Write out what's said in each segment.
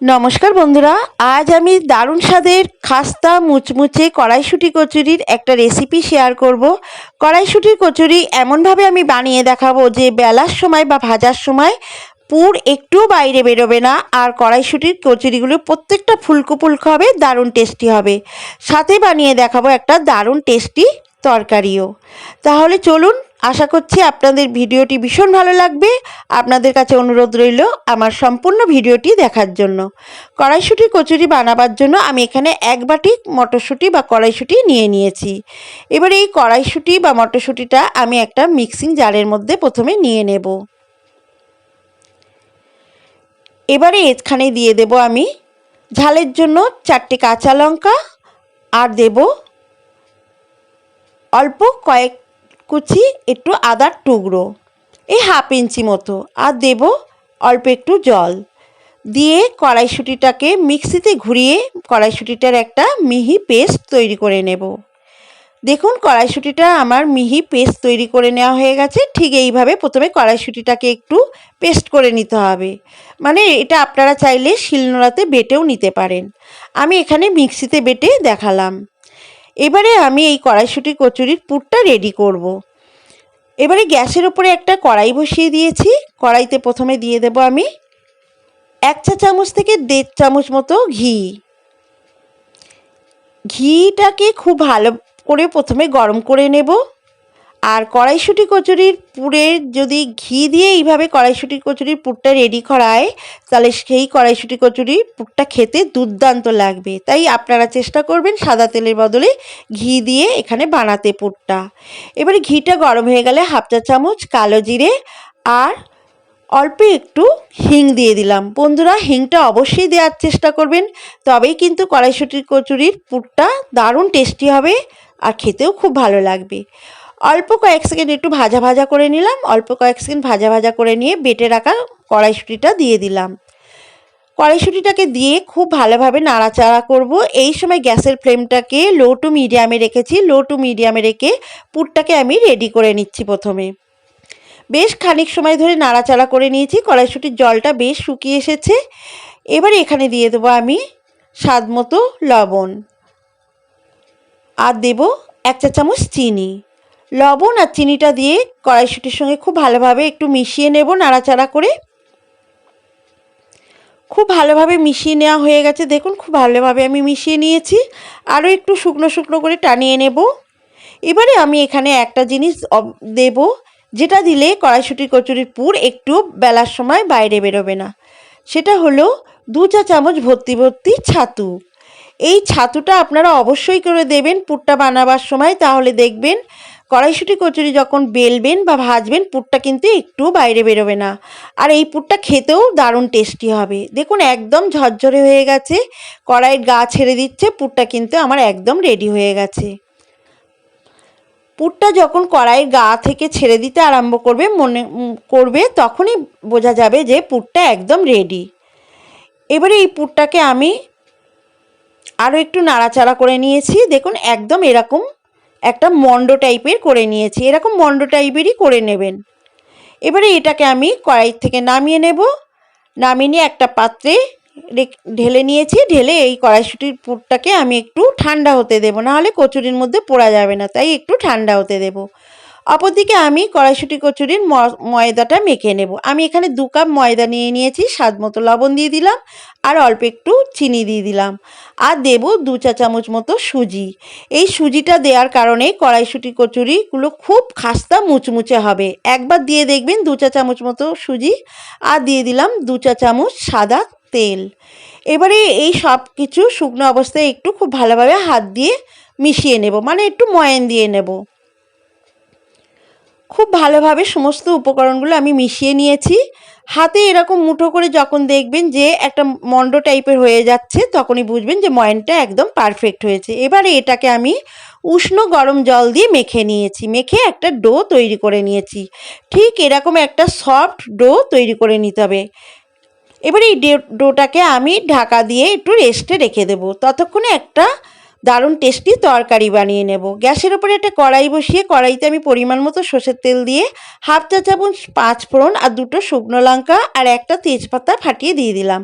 নমস্কার বন্ধুরা, আজ আমি দারুণ স্বাদের খাস্তা মুচমুচে কড়াইশুঁটি কচুরির একটা রেসিপি শেয়ার করব। কড়াইশুঁটির কচুরি এমনভাবে আমি বানিয়ে দেখাবো যে বেলার সময় বা ভাজার সময় পুর একটু বাইরে বেরোবে না আর কড়াইশুঁটির কচুরিগুলো প্রত্যেকটা ফুলকো ফুলকো হবে, দারুণ টেস্টি হবে। সাথে বানিয়ে দেখাবো একটা দারুণ টেস্টি তরকারিও। তাহলে চলুন আশা করছি আপনাদের ভিডিওটি ভীষণ ভালো লাগবে। আপনাদের কাছে অনুরোধ রইল আমার সম্পূর্ণ ভিডিওটি দেখার জন্য। কড়াইশুঁটি কচুরি বানাবার জন্য আমি এখানে এক বাটি মটরশুঁটি বা কড়াইশুঁটি নিয়ে নিয়েছি। এবার এই কড়াইশুঁটি বা মটরশুঁটিটা আমি একটা মিক্সিং জারের মধ্যে প্রথমে নিয়ে নেব। এবারে এখানে দিয়ে দেব আমি ঝালের জন্য চারটে কাঁচা লঙ্কা আর দেব অল্প কয়েক কুচি একটু আদার টুকরো এই হাফ ইঞ্চি মতো, আর দেব অল্প একটু জল। দিয়ে কড়াইশুঁটিটাকে মিক্সিতে ঘুরিয়ে কড়াইশুঁটিটার একটা মিহি পেস্ট তৈরি করে নেব। দেখুন, কড়াইশুঁটিটা আমার মিহি পেস্ট তৈরি করে নেওয়া হয়ে গেছে। ঠিক এইভাবে প্রথমে কড়াইশুঁটিটাকে একটু পেস্ট করে নিতে হবে। মানে এটা আপনারা চাইলে শিলনোড়াতে বেটেও নিতে পারেন। আমি এখানে মিক্সিতে বেটে দেখালাম। এবারে আমি এই কড়াইশুঁটি কচুরির পুরটা রেডি করব। এবারে গ্যাসের উপরে একটা কড়াই বসিয়ে দিয়েছি। কড়াইতে প্রথমে দিয়ে দেব আমি এক চা চামচ থেকে দেড় চামচ মতো ঘি। ঘিটাকে খুব ভালো করে প্রথমে গরম করে নেব। আর কড়াইশুঁটি কচুরির পুরের যদি ঘি দিয়ে এইভাবে কড়াইশুঁটি কচুরির পুরটা রেডি করায়, তাহলে সেই কড়াইশুঁটি কচুরির পুরটা খেতে দুর্দান্ত লাগবে। তাই আপনারা চেষ্টা করবেন সাদা তেলের বদলে ঘি দিয়ে এখানে বানাতে পুরটা। এবারে ঘিটা গরম হয়ে গেলে হাফ চা চামচ কালো জিরে আর অল্প একটু হিং দিয়ে দিলাম। বন্ধুরা, হিংটা অবশ্যই দেওয়ার চেষ্টা করবেন, তবেই কিন্তু কড়াইশুঁটির কচুরির পুরটা দারুণ টেস্টি হবে আর খেতেও খুব ভালো লাগবে। অল্প কয়েক সেকেন্ড একটু ভাজা ভাজা করে নিলাম, অল্প কয়েক সেকেন্ড ভাজা ভাজা করে নিয়ে বেটে রাখা কড়াইশুঁটিটা দিয়ে দিলাম। কড়াইশুঁটিটাকে দিয়ে খুব ভালোভাবে নাড়াচাড়া করব। এই সময় গ্যাসের ফ্লেমটাকে লো টু মিডিয়ামে রেখেছি। লো টু মিডিয়ামে রেখে পুরটাকে আমি রেডি করে নিচ্ছি প্রথমে। বেশ খানিক সময় ধরে নাড়াচাড়া করে নিয়েছি। কড়াইশুঁটির জলটা বেশ শুকিয়ে এসেছে। এবারে এখানে দিয়ে দেবো আমি স্বাদ মতো লবণ। আর দেব এক চা চামচ চিনি। লবণ আর চিনিটা দিয়ে কড়াইশুটির সঙ্গে খুব ভালোভাবে একটু মিশিয়ে নেব নাড়াচাড়া করে। খুব ভালোভাবে মিশিয়ে নেওয়া হয়ে গেছে। দেখুন, খুব ভালোভাবে আমি মিশিয়ে নিয়েছি। আরও একটু শুকনো শুকনো করে টানিয়ে নেব। এবারে আমি এখানে একটা জিনিস দেব, যেটা দিলে কড়াইশুটির কচুরির পুর একটু বেলার সময় বাইরে বেরোবে না। সেটা হলো দু চা চামচ ভর্তি ভর্তি ছাতু। এই ছাতুটা আপনারা অবশ্যই করে দেবেন পুরটা বানাবার সময়। তাহলে দেখবেন কড়াইশুটি কচুরি যখন বেলবেন বা ভাজবেন, পুরটা কিন্তু একটু বাইরে বেরোবে না। আর এই পুরটা খেতেও দারুণ টেস্টি হবে। দেখুন, একদম ঝরঝরে হয়ে গেছে। কড়াইয়ের গা ছেড়ে দিচ্ছে, পুরটা কিন্তু আমার একদম রেডি হয়ে গেছে। পুরটা যখন কড়াইয়ের গা থেকে ছেড়ে দিতে আরম্ভ করবে, মনে করবে, তখনই বোঝা যাবে যে পুরটা একদম রেডি এবারে এই পুরটাকে আমি আরও একটু নাড়াচাড়া করে নিয়েছি। দেখুন, একদম এরকম একটা মন্ড টাইপের করে নিয়েছি। এরকম মন্ড টাইপেরই করে নেবেন। এবারে এটাকে আমি কড়াই থেকে নামিয়ে নেব। নামিয়ে নিয়ে একটা পাত্রে ঢেলে নিয়েছি। ঢেলে এই কড়াইশুটির পুরটাকে আমি একটু ঠান্ডা হতে দেবো। নাহলে কচুরির মধ্যে পোড়া যাবে না, তাই একটু ঠান্ডা হতে দেবো। অপরদিকে আমি কড়াইশুটি কচুরির ময়দাটা মেখে নেব। আমি এখানে দু কাপ ময়দা নিয়ে নিয়েছি, স্বাদ মতো লবণ দিয়ে দিলাম আর অল্প একটু চিনি দিয়ে দিলাম। আর দেব দু চা চামচ মতো সুজি। এই সুজিটা দেওয়ার কারণে কড়াইশুটি কচুরিগুলো খুব খাস্তা মুচমুচে হবে। একবার দিয়ে দেখবেন দু চা চামচ মতো সুজি আর দিয়ে দিলাম দু চা চামচ সাদা তেল। এবারে এই সব কিছু শুকনো অবস্থায় একটু খুব ভালোভাবে হাত দিয়ে মিশিয়ে নেব মানে একটু ময়ান দিয়ে নেব। খুব ভালোভাবে সমস্ত উপকরণগুলো আমি মিশিয়ে নিয়েছি। হাতে এরকম মুঠো করে যখন দেখবেন যে একটা মন্ড টাইপের হয়ে যাচ্ছে, তখনই বুঝবেন যে ময়নটা একদম পারফেক্ট হয়েছে। এবারে এটাকে আমি উষ্ণ গরম জল দিয়ে মেখে নিয়েছি। মেখে একটা ডো তৈরি করে নিয়েছি। ঠিক এরকম একটা সফট ডো তৈরি করে নিতে হবে। এবারে এই ডোটাকে আমি ঢাকা দিয়ে একটু রেস্টে রেখে দেবো। ততক্ষণে একটা দারুণ টেস্টি তরকারি বানিয়ে নেব। গ্যাসের ওপরে একটা কড়াই বসিয়ে কড়াইতে আমি পরিমাণ মতো সর্ষের তেল দিয়ে হাফ চা চামচ পাঁচ ফোড়ন আর দুটো শুকনো লঙ্কা আর একটা তেজপাতা ফাটিয়ে দিয়ে দিলাম।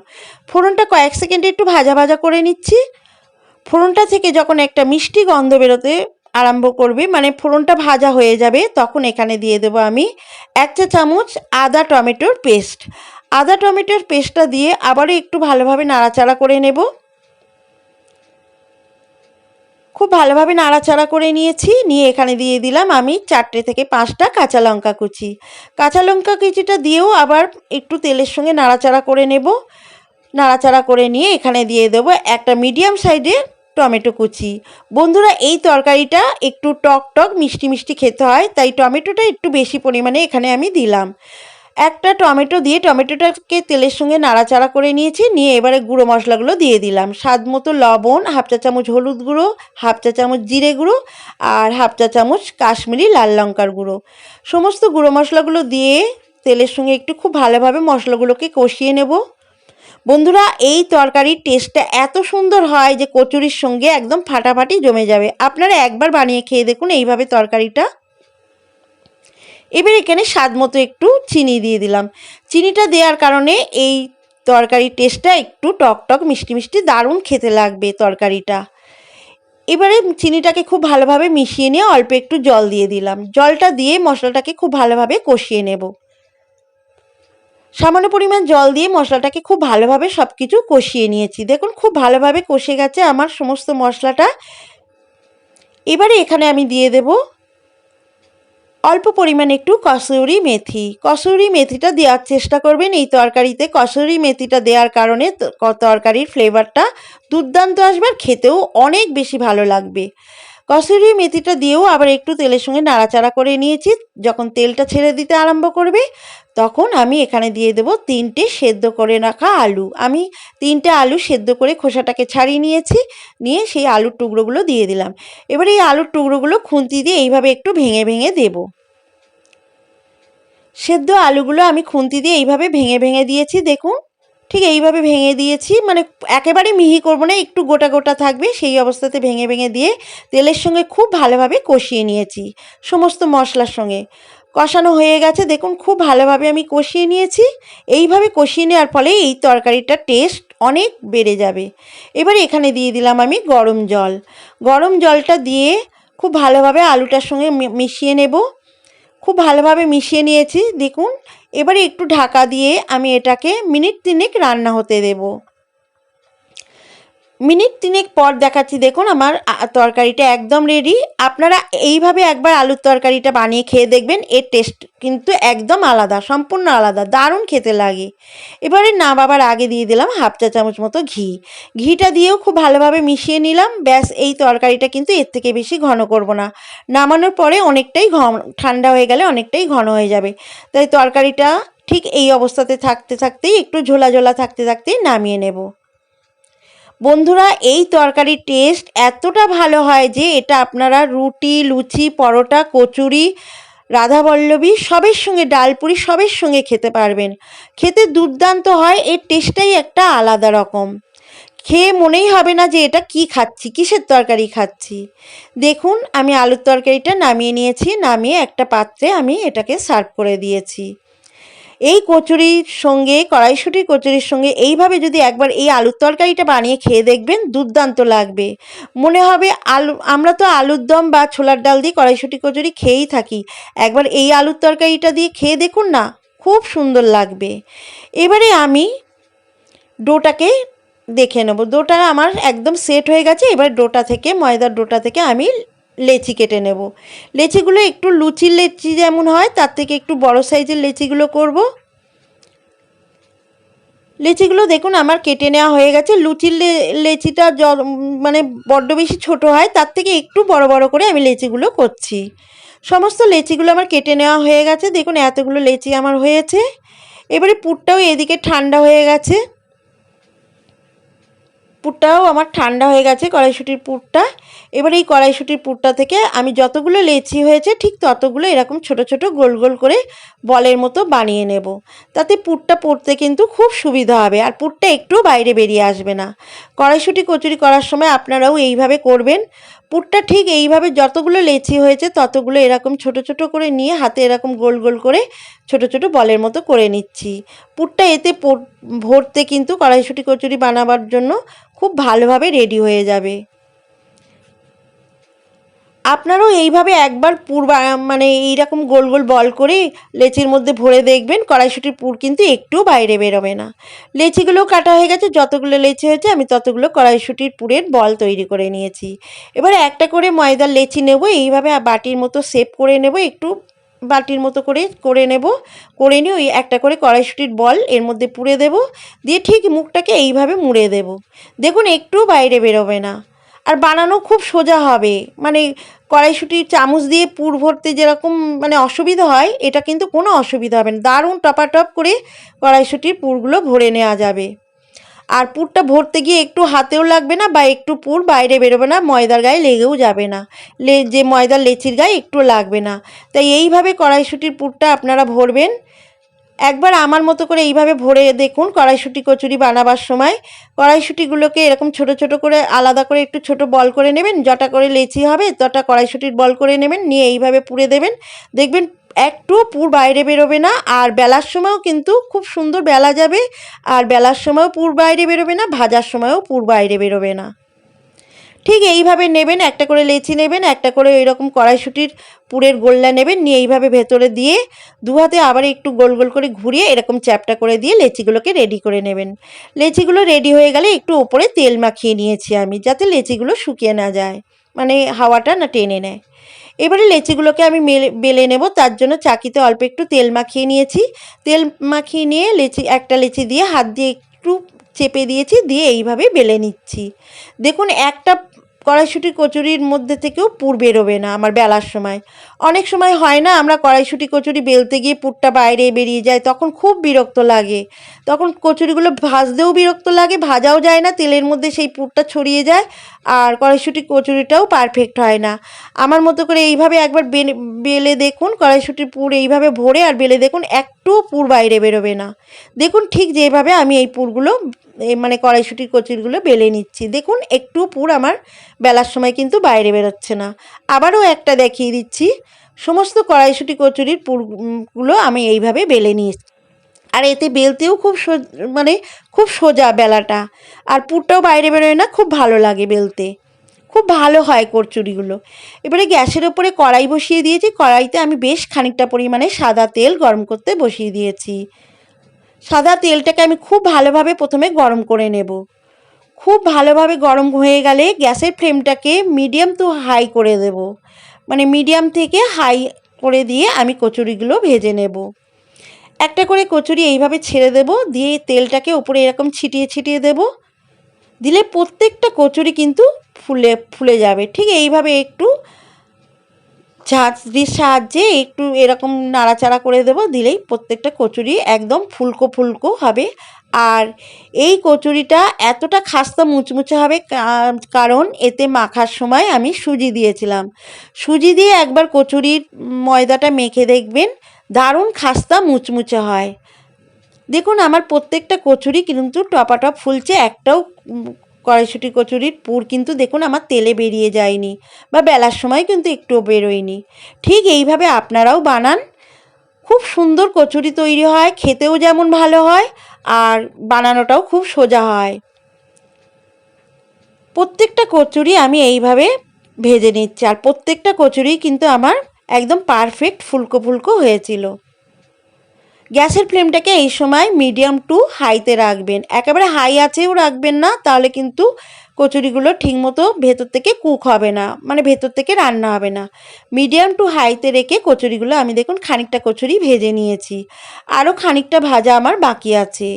ফোড়নটা কয়েক সেকেন্ডে একটু ভাজা ভাজা করে নিচ্ছি। ফোড়নটা থেকে যখন একটা মিষ্টি গন্ধ বেরোতে আরম্ভ করবে মানে ফোড়নটা ভাজা হয়ে যাবে, তখন এখানে দিয়ে দেবো আমি এক চা চামচ আদা টমেটোর পেস্ট। আদা টমেটোর পেস্টটা দিয়ে আবারও একটু ভালোভাবে নাড়াচাড়া করে নেব। খুব ভালোভাবে নাড়াচাড়া করে নিয়েছি। নিয়ে এখানে দিয়ে দিলাম আমি চারটে থেকে পাঁচটা কাঁচা লঙ্কা কুচি। কাঁচা লঙ্কা কুচিটা দিয়েও আবার একটু তেলের সঙ্গে নাড়াচাড়া করে নেব। নাড়াচাড়া করে নিয়ে এখানে দিয়ে দেবো একটা মিডিয়াম সাইজের টমেটো কুচি। বন্ধুরা, এই তরকারিটা একটু টক টক, মিষ্টি মিষ্টি খেতে হয়, তাই টমেটোটা একটু বেশি পরিমাণে এখানে আমি দিলাম। একটা টমেটো দিয়ে টমেটোটাকে তেলের সঙ্গে নাড়াচাড়া করে নিয়েছি, নিয়ে এবারে গুঁড়ো মশলাগুলো দিয়ে দিলাম। স্বাদ মতো লবণ, হাফ চা চামচ হলুদ গুঁড়ো, হাফ চা চামচ জিরে গুঁড়ো আর হাফ চা চামচ কাশ্মীরি লাল লঙ্কার গুঁড়ো। সমস্ত গুঁড়ো মশলাগুলো দিয়ে তেলের সঙ্গে একটু খুব ভালোভাবে মশলাগুলোকে কষিয়ে নেব। বন্ধুরা, এই তরকারির টেস্টটা এত সুন্দর হয় যে কচুরির সঙ্গে একদম ফাটাফাটি জমে যাবে। আপনারা একবার বানিয়ে খেয়ে দেখুন এইভাবে তরকারিটা। এবার এখানে স্বাদ মতো একটু চিনি দিয়ে দিলাম। চিনিটা দেওয়ার কারণে এই তরকারির টেস্টটা একটু টক টক, মিষ্টি মিষ্টি, দারুণ খেতে লাগবে তরকারিটা। এবারে চিনিটাকে খুব ভালোভাবে মিশিয়ে নিয়ে অল্প একটু জল দিয়ে দিলাম। জলটা দিয়ে মশলাটাকে খুব ভালোভাবে কষিয়ে নেব। সামান্য পরিমাণ জল দিয়ে মশলাটাকে খুব ভালোভাবে সব কিছু কষিয়ে নিয়েছি। দেখুন, খুব ভালোভাবে কষে গেছে আমার সমস্ত মশলাটা। এবারে এখানে আমি দিয়ে দেব অল্প পরিমাণ একটু কসুরি মেথি। কসুরি মেথিটা দেওয়ার চেষ্টা করবেন। এই তরকারিতে কসুরি মেথিটা দেওয়ার কারণে তরকারির ফ্লেভারটা দুর্দান্ত আসবে আর খেতেও অনেক বেশি ভালো লাগবে। কসুরি মেথিটা দিয়েও আবার একটু তেলের সঙ্গে নাড়াচাড়া করে নিয়েছি। যখন তেলটা ছেড়ে দিতে আরম্ভ করবে, তখন আমি এখানে দিয়ে দেব তিনটে সেদ্ধ করে রাখা আলু। আমি তিনটে আলু সেদ্ধ করে খোসাটাকে ছাড়িয়ে নিয়েছি, নিয়ে সেই আলুর টুকরোগুলো দিয়ে দিলাম। এবার এই আলুর টুকরোগুলো খুন্তি দিয়ে এইভাবে একটু ভেঙে ভেঙে দেব। সেদ্ধ আলুগুলো আমি খুন্তি দিয়ে এইভাবে ভেঙে ভেঙে দিয়েছি, দেখুন। ঠিক এইভাবে ভেঙে দিয়েছি মানে একেবারে মিহি করব না, একটু গোটা গোটা থাকবে, সেই অবস্থাতে ভেঙে ভেঙে দিয়ে তেলের সঙ্গে খুব ভালোভাবে কষিয়ে নিয়েছি, সমস্ত মশলার সঙ্গে। কষানো হয়ে গেছে, দেখুন খুব ভালোভাবে আমি কষিয়ে নিয়েছি, এইভাবে কষিয়ে নেওয়ার ফলে এই তরকারিটার টেস্ট অনেক বেড়ে যাবে। এবার এখানে দিয়ে দিলাম আমি গরম জল, গরম জলটা দিয়ে খুব ভালোভাবে আলুটার সঙ্গে মিশিয়ে নেব, খুব ভালোভাবে মিশিয়ে নিয়েছি, দেখুন এবারে একটু ঢাকা দিয়ে আমি এটাকে মিনিট তিনেক রান্না হতে দেবো। মিনিট তিনেক পর দেখাচ্ছি, দেখুন আমার তরকারিটা একদম রেডি আপনারা এইভাবে একবার আলুর তরকারিটা বানিয়ে খেয়ে দেখবেন, এর টেস্ট কিন্তু একদম আলাদা, সম্পূর্ণ আলাদা, দারুণ খেতে লাগে। এবারে না বাবার আগে দিয়ে দিলাম হাফ চা চামচ মতো ঘি। ঘিটা দিয়েও খুব ভালোভাবে মিশিয়ে নিলাম, ব্যাস এই তরকারিটা কিন্তু এর থেকে বেশি ঘন করব না। নামানোর পরে অনেকটাই ঘন, ঠান্ডা হয়ে গেলে অনেকটাই ঘন হয়ে যাবে। তাই তরকারিটা ঠিক এই অবস্থাতে থাকতে থাকতেই, একটু ঝোলা ঝোলা থাকতে থাকতেই নামিয়ে নেব। বন্ধুরা, এই তরকারির টেস্ট এতটা ভালো হয় যে এটা আপনারা রুটি, লুচি, পরোটা, কচুরি, রাধাবল্লভী সবের সঙ্গে, ডালপুরি সবের সঙ্গে খেতে পারবেন। খেতে দুর্দান্ত হয়, এর টেস্টটাই একটা আলাদা রকম। খেয়ে মনেই হবে না যে এটা কি খাচ্ছি, কিসের তরকারি খাচ্ছি। দেখুন, আমি আলুর তরকারিটা নামিয়ে নিয়েছি, নামিয়ে একটা পাত্রে আমি এটাকে সার্ভ করে দিয়েছি। এই কচুরির সঙ্গে কড়াইশুটির কচুরির সঙ্গে এইভাবে যদি একবার এই আলুর তরকারিটা বানিয়ে খেয়ে দেখবেন, দুর্দান্ত লাগবে। মনে হবে আলু, আমরা তো আলুর দম বা ছোলার ডাল দিয়ে কড়াইশুটি কচুরি খেয়েই থাকি। একবার এই আলুর তরকারিটা দিয়ে খেয়ে দেখুন না, খুব সুন্দর লাগবে। এবারে আমি ডোটাকে দেখে নেব। ডোটা আমার একদম সেট হয়ে গেছে, এবার ডোটা থেকে, ময়দার ডোটা থেকে আমি লেচি কেটে নেব। লেচিগুলো একটু লুচির লেচি যেমন হয়, তার থেকে একটু বড় সাইজের লেচিগুলো করব। লেচিগুলো দেখুন আমার কেটে নেওয়া হয়ে গেছে। লুচির লেচিটা মানে বড্ড বেশি ছোট হয়, তার থেকে একটু বড় বড় করে আমি লেচিগুলো করছি। সমস্ত লেচিগুলো আমার কেটে নেওয়া হয়ে গেছে। দেখুন এতগুলো লেচি আমার হয়েছে। এবারে পুরটাও এদিকে ঠান্ডা হয়ে গেছে। পুরটাও আমার ঠান্ডা হয়ে গেছে কড়াইশুটির পুরটা। এবার এই কড়াইশুটির পুরটা থেকে আমি যতগুলো লেচি হয়েছে ঠিক ততগুলো এরকম ছোট ছোট গোল গোল করে বলের মতো বানিয়ে নেব। তাতে পুরটা পড়তে কিন্তু খুব সুবিধা হবে আর পুরটা একটু বাইরে বেরিয়ে আসবে না। কড়াইশুটি কচুরি করার সময় আপনারাও এইভাবে করবেন। পুরটা ঠিক এইভাবে যতগুলো লেচি হয়েছে ততগুলো এরকম ছোট ছোট করে নিয়ে হাতে এরকম গোল গোল করে ছোট ছোট বলের মতো করে নিচ্ছি। পুরটা এতে ভরতে কিন্তু কড়াইশুটি কচুরি বানাবার জন্য খুব ভালোভাবে রেডি হয়ে যাবে। আপনারাও এইভাবে একবার পুর মানে এইরকম গোল গোল বল করে লেচির মধ্যে ভরে দেখবেন, কড়াইশুটির পুর কিন্তু একটু বাইরে বেরোবে না। লেচিগুলো কাটা হয়ে গেছে, যতগুলো লেচি হয়েছে আমি ততগুলো কড়াইশুটির পুরের বল তৈরি করে নিয়েছি। এবার একটা করে ময়দার লেচি নেব, এইভাবে বাটির মতো সেপ করে নেব, একটু বাটির মতো করে করে নেব। করে নিয়ে ওই একটা করে কড়াইশুটির বল এর মধ্যে পুড়ে দেব। দিয়ে ঠিক মুখটাকে এইভাবে মুড়ে দেব। দেখুন, একটু বাইরে বেরোবে না। আর বানানো খুব সোজা হবে। মানে কড়াইশুটির চামচ দিয়ে পুর ভরতে যেরকম মানে অসুবিধা হয়, এটা কিন্তু কোনো অসুবিধা হবে না। দারুণ টপাটপ করে কড়াইশুটির পুরগুলো ভরে নেওয়া যাবে। আর পুরটা ভরতে গিয়ে একটু হাতেও লাগবে না বা একটু পুর বাইরে বেরোবে না, ময়দার গায়ে লেগেও যাবে না। লে, যে ময়দার লেচির গায়ে একটু লাগবে না। তাই এইভাবে কড়াইশুটির পুরটা আপনারা ভরবেন। একবার আমার মতো করে এইভাবে ভরে দেখুন কড়াইশুটি কচুরি বানাবার সময়। কড়াইশুটিগুলোকে এরকম ছোট ছোট করে আলাদা করে একটু ছোট বল করে নেবেন, যটা করে লেচি হবে তটা কড়াইশুটির বল করে নেবেন, নিয়ে এইভাবে পুড়ে দেবেন। দেখবেন একটু পুর বাইরে বেরোবে না, আর বেলার সময়ও কিন্তু খুব সুন্দর বেলা যাবে, আর বেলার সময়ও পুর বাইরে বেরোবে না, ভাজার সময়ও পুর বাইরে বেরোবে না। ঠিক এইভাবে নেবেন, একটা করে লেচি নেবেন, একটা করে ওই রকম কড়াইশুটির পুরের গোল্লা নেবেন, নিয়ে এইভাবে ভেতরে দিয়ে দু হাতে আবার একটু গোল গোল করে ঘুরিয়ে এরকম চ্যাপটা করে দিয়ে লেচিগুলোকে রেডি করে নেবেন। লেচিগুলো রেডি হয়ে গেলে একটু ওপরে তেল মাখিয়ে নিয়েছি আমি, যাতে লেচিগুলো শুকিয়ে না যায় মানে হাওয়াটা না টেনে নেয়। এবারে লেচিগুলোকে আমি বেলে নেব, তার জন্য চাকিতে অল্প একটু তেল মাখিয়ে নিয়েছি। তেল মাখিয়ে নিয়ে লেচি, একটা লেচি দিয়ে হাত দিয়ে একটু চেপে দিয়েছি, দিয়ে এইভাবে বেলে নিচ্ছি। দেখুন, একটা কড়াইশুটি কচুরির মধ্যে থেকেও পুর বেরোবে না আমার বেলার সময়। অনেক সময় হয় না, আমরা কড়াইশুটি কচুরি বেলতে গিয়ে পুরটা বাইরে বেরিয়ে যায়, তখন খুব বিরক্ত লাগে। তখন কচুরিগুলো ভাজতেও বিরক্ত লাগে, ভাজাও যায় না, তেলের মধ্যে সেই পুরটা ছড়িয়ে যায়, আর কড়াইশুটি কচুরিটাও পারফেক্ট হয় না। আমার মতো করে এইভাবে একবার বেলে দেখুন, কড়াইশুটির পুর এইভাবে ভরে আর বেলে দেখুন একটু পুর বাইরে বেরোবে না। দেখুন ঠিক যেভাবে আমি এই পুরগুলো মানে কড়াইশুটির কচুরিগুলো বেলে নিচ্ছি। দেখুন একটু পুর আমার বেলার সময় কিন্তু বাইরে বেরোচ্ছে না। আবারও একটা দেখিয়ে দিচ্ছি, সমস্ত কড়াইশুটি কচুরির পুরগুলো আমি এইভাবে বেলে নিয়েছি। আর এতে বেলতেও খুব মানে খুব সোজা বেলাটা। আর পুরটাও বাইরে বেরোয় না, খুব ভালো লাগে বেলতে। খুব ভালো হয় কচুরিগুলো এবারে গ্যাসের ওপরে কড়াই বসিয়ে দিয়েছি। কড়াইতে আমি বেশ খানিকটা পরিমাণে সাদা তেল গরম করতে বসিয়ে দিয়েছি। সাদা তেলটাকে আমি খুব ভালোভাবে প্রথমে গরম করে নেব। খুব ভালোভাবে গরম হয়ে গেলে গ্যাসের ফ্লেমটাকে মিডিয়াম টু হাই করে দেব। মানে মিডিয়াম থেকে হাই করে দিয়ে আমি কচুরিগুলো ভেজে নেব। একটা করে কচুরি এইভাবে ছেড়ে দেব। দিয়ে তেলটাকে ওপরে এরকম ছিটিয়ে ছিটিয়ে দেব। দিলে প্রত্যেকটা কচুরি কিন্তু ফুলে ফুলে যাবে। ঠিক এইভাবে একটু ঝাঁঝরির সাহায্যে একটু এরকম নাড়াচাড়া করে দেব, দিলেই প্রত্যেকটা কচুরি একদম ফুলকো ফুলকো হবে। আর এই কচুরিটা এতটা খাস্তা মুচমুচে হবে কারণ এতে মাখার সময় আমি সুজি দিয়েছিলাম। সুজি দিয়ে একবার কচুরির ময়দাটা মেখে দেখবেন, দারুণ খাস্তা মুচমুচে হয়। দেখুন, আমার প্রত্যেকটা কচুরি কিন্তু টপাটপ ফুলছে, একটাও কড়াইশুটি কচুরির পুর কিন্তু দেখুন, আমার তেলে বেরিয়ে যায়নি বা বেলার সময় কিন্তু একটুও বেরোয়নি। ঠিক এইভাবে আপনারাও বানান, খুব সুন্দর কচুরি তৈরি হয়, খেতেও যেমন ভালো হয় আর বানানোটাও খুব সোজা হয়। প্রত্যেকটা কচুরি আমি এইভাবে ভেজে নিচ্ছি আর প্রত্যেকটা কচুরি কিন্তু আমার একদম পারফেক্ট ফুলকো ফুলকো হয়েছিল। গ্যাসের ফ্লেমটাকে এই সময় মিডিয়াম টু হাইতে রাখবেন। একেবারে হাই আছেও রাখবেন না, তাহলে কিন্তু কচুরিগুলো ঠিকমতো ভেতর থেকে কুক হবে না মানে ভেতর থেকে রান্না হবে না। মিডিয়াম টু হাইতে রেখে কচুরিগুলো, আমি দেখুন খানিকটা কচুরি ভেজে নিয়েছি। আরও খানিকটা ভাজা আমার বাকি আছে।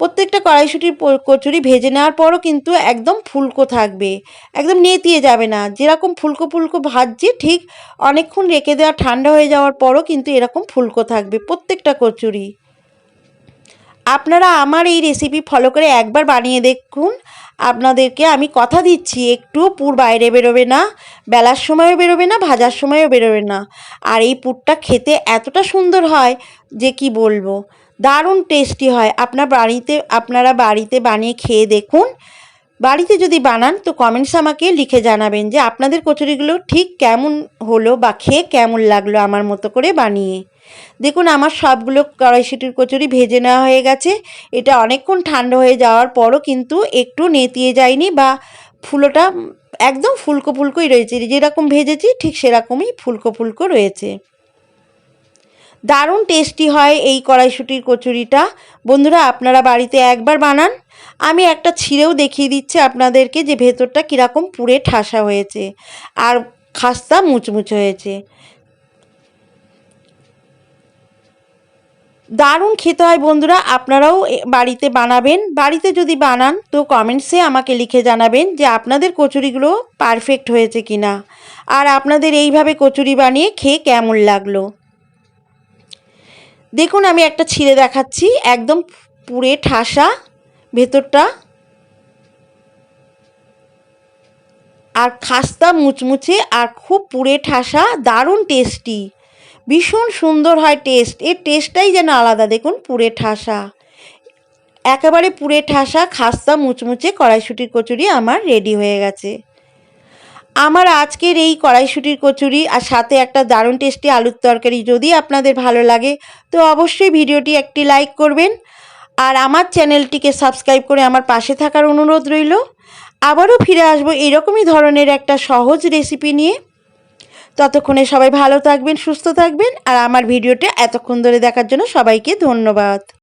প্রত্যেকটা কড়াইশুটির কচুরি ভেজে নেওয়ার পরও কিন্তু একদম ফুলকো থাকবে। একদম নেতিয়ে যাবে না। যেরকম ফুলকো ফুলকো ভাজছে, ঠিক অনেকক্ষণ রেখে দেওয়া ঠান্ডা হয়ে যাওয়ার পরও কিন্তু এরকম ফুলকো থাকবে প্রত্যেকটা কচুরি। আপনারা আমার এই রেসিপি ফলো করে একবার বানিয়ে দেখুন। আপনাদেরকে আমি কথা দিচ্ছি, একটু পুর বাইরে বেরোবে না, বেলার সময়ও বেরোবে না, ভাজার সময়ও বেরোবে না। আর এই পুরটা খেতে এতটা সুন্দর হয় যে কি বলব? দারুণ টেস্টি হয়। আপনার বাড়িতে, আপনারা বাড়িতে বানিয়ে খেয়ে দেখুন। বাড়িতে যদি বানান, তো কমেন্টস আমাকে লিখে জানাবেন যে আপনাদের কচুরিগুলো ঠিক কেমন হলো বা খেয়ে কেমন লাগল আমার মতো করে বানিয়ে। দেখুন, আমার সবগুলো কড়াইশুটির কচুরি ভেজে নেওয়া হয়ে গেছে। এটা অনেকক্ষণ ঠান্ডা হয়ে যাওয়ার পরও কিন্তু একটু নেতিয়ে যায়নি বা ফুলোটা একদম ফুলকো ফুলকোই রয়েছে। যেরকম ভেজেছি, ঠিক সেরকমই ফুলকো ফুলকো রয়েছে। দারুণ টেস্টি হয় এই কড়াইশুটির কচুরিটা। বন্ধুরা, আপনারা বাড়িতে একবার বানান। আমি একটা ছিঁড়েও দেখিয়ে দিচ্ছি আপনাদেরকে যে ভেতরটা কীরকম পুড়ে ঠাসা হয়েছে আর খাস্তা মুচমুচ হয়েছে। দারুণ খেতে হয় বন্ধুরা, আপনারাও বাড়িতে বানাবেন। বাড়িতে যদি বানান তো কমেন্টসে আমাকে লিখে জানাবেন যে আপনাদের কচুরিগুলো পারফেক্ট হয়েছে কিনা। আর আপনাদের এইভাবে কচুরি বানিয়ে খেয়ে কেমন লাগল। দেখুন, আমি একটা ছিঁড়ে দেখাচ্ছি, একদম পুরে ঠাসা ভেতরটা। আর খাস্তা মুচমুচে আর খুব পুরে ঠাসা, দারুণ টেস্টি ভীষণ সুন্দর হয় টেস্ট এর টেস্টটাই যেন আলাদা, দেখুন পুরে ঠাসা। একেবারে পুরে ঠাসা, খাস্তা মুচমুচে, কড়াইশুটির কচুরি আমার রেডি হয়ে গেছে। আমার আজকের এই কড়াইশুটির কচুরি আর সাথে একটা দারুণ টেস্টি আলুর তরকারি যদি আপনাদের ভালো লাগে, তো অবশ্যই ভিডিওটি একটি লাইক করবেন আর আমার চ্যানেলটিকে সাবস্ক্রাইব করে আমার পাশে থাকার অনুরোধ রইল। আবারও ফিরে আসব এরকমই ধরনের একটা সহজ রেসিপি নিয়ে। ততক্ষণে সবাই ভালো থাকবেন, সুস্থ থাকবেন আর আমার ভিডিওটা এতক্ষণ ধরে দেখার জন্য সবাইকে ধন্যবাদ।